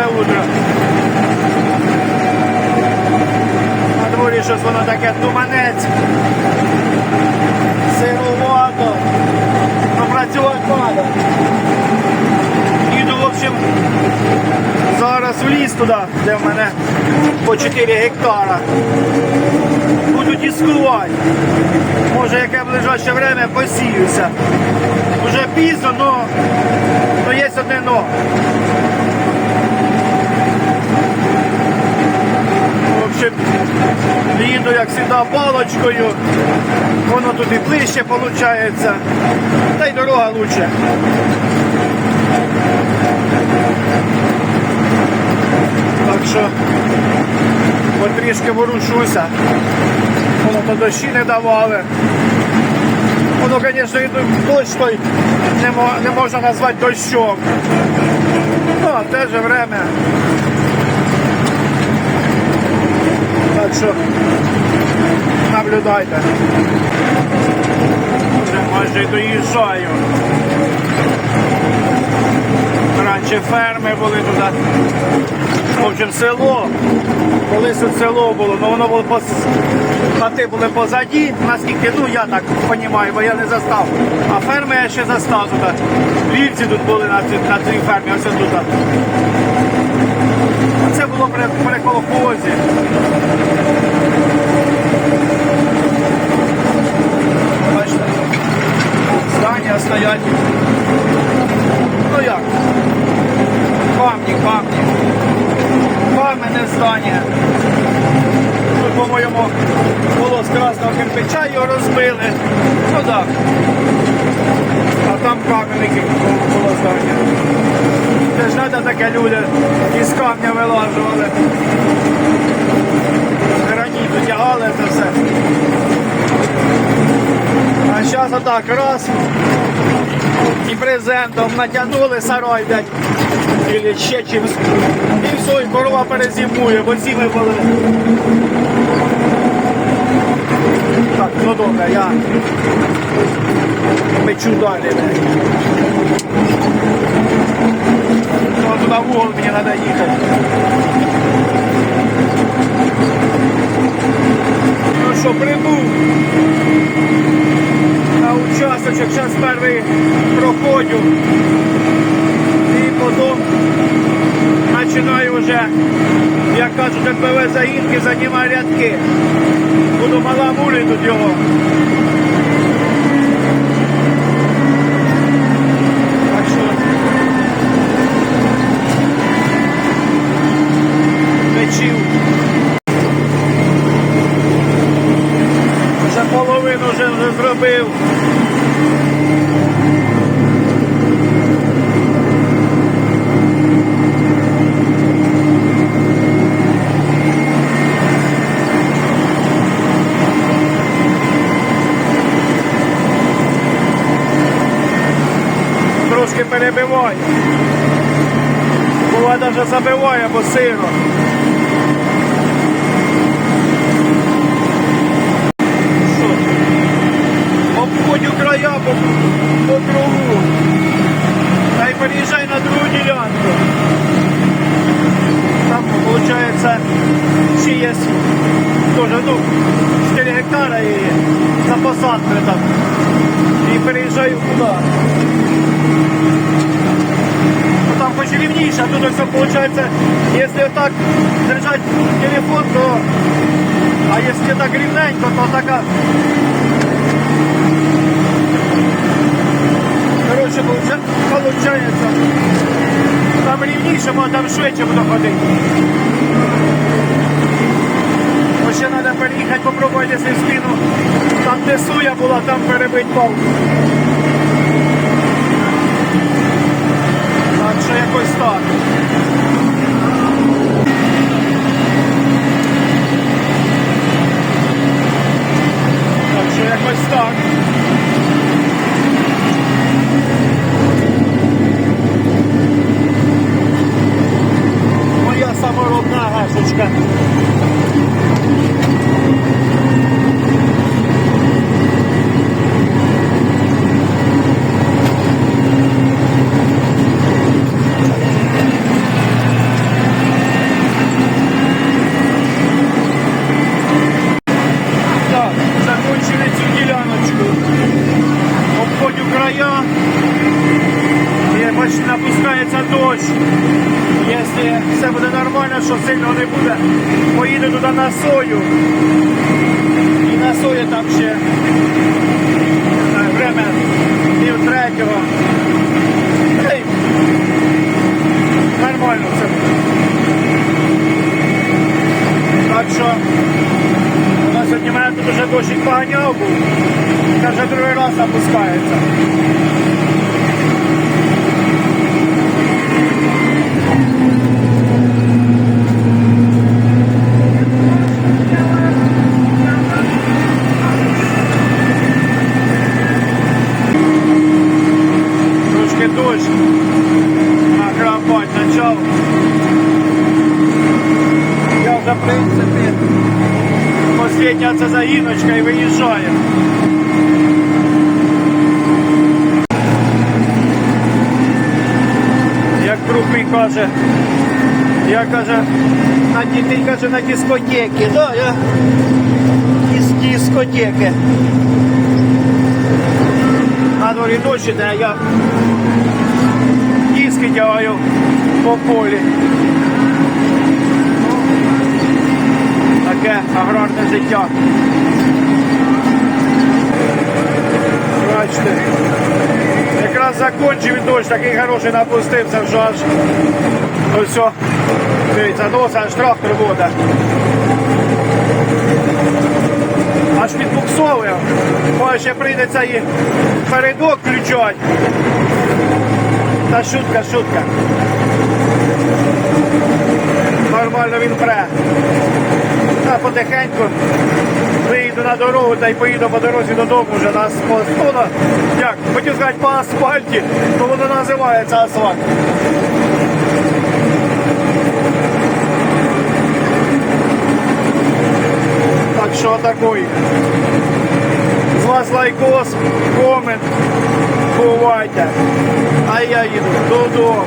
Добре утро. На дворі щось воно таке туманець. Сирувато. Ну, працювати треба. Їду, в общем, зараз в ліс туди, де в мене по 4 гектара. Буду дискувати. Може, яке ближайше время посіюся. Уже пізно, но, но є одне но. В їду, як завжди, палочкою. Воно туди ближче виходить. Та й дорога лучше. Так що потрішки ворушуся. Воно то дощі не давали. Воно, звісно, і дощ той не, не можна назвати дощом. Ну, а в те же время. Так що наблюдайте. Майже доїжджаю. Раніше ферми були туди. В общем, село. Колись тут село було, але воно було пос... хати були позаді, наскільки, ну я так розумію, бо я не застав. А ферми я ще застав тут. Вівці тут були на цій, на цій фермі, ось тут. Це було при, при колхозі. Бачите, здання стоять. Ну як? Камні, камні. Каменне здання. Тут, по-моєму, було з красного кирпича, його розбили. Ну так. А там кам'яники було здання. Це ж треба таке люди із камня вилажували. Граніту тягали це все. А зараз отак раз і презентом натягнули сарой, блядь, или ще чимось. І все, і корова перезимує, бо зими були. Так, ну добре, я мечу далі. блядь. Туди в угол мені треба їхати. Ну що, прибув на участочок, зараз перший проходжу. І потім починаю вже, як кажуть, НПВ загінки, займаю рядки. Буду маламулі тут його. Печів. Вже половину вже, зробив. Трошки перебиває. Буває навіть забиває, бо сиро. Обходю края по, по кругу. Та й переїжджай на другу ділянку. Там, виходить, ще є теж, ну, 4 гектара і за посадкою там. І переїжджаю туди. Ну, там хоч і рівніше, а тут все виходить, якщо так держать телефон, то а якщо так рівненько, то така. Коротше, виходить, там рівніше, бо там швидше буду ходити. Ось ще треба переїхати, попробувати, якщо в спину. Там, де суя була, там перебить палку. края. І бачите, напускається дощ. Якщо все будет нормально, що сильно не буде, поїду туди на сою. І на сою там ще другий раз опускається. Трошки дощ. Накрапать почав. Я вже, в принципі, Последня це загіночка і виїжджає. Каже, я каже, на дітей каже на дискотеки. Да, я із дискотеки. На дворі дощ іде, я диски тягаю по полі. Таке аграрне життя. Бачите. Якраз закончив і дощ, такий хороший напустився, що аж ну все. Дивіться, носа аж трактор вода. Аж підбуксовує. Може ще прийдеться і передок включати. Та шутка, шутка. Нормально він пре. Та потихеньку виїду на дорогу та й поїду по дорозі додому вже на асфальт. Ну, як, хотів сказати по асфальті, то воно називається асфальт. Так що такий. З вас лайкос, комент, бувайте. А я їду додому.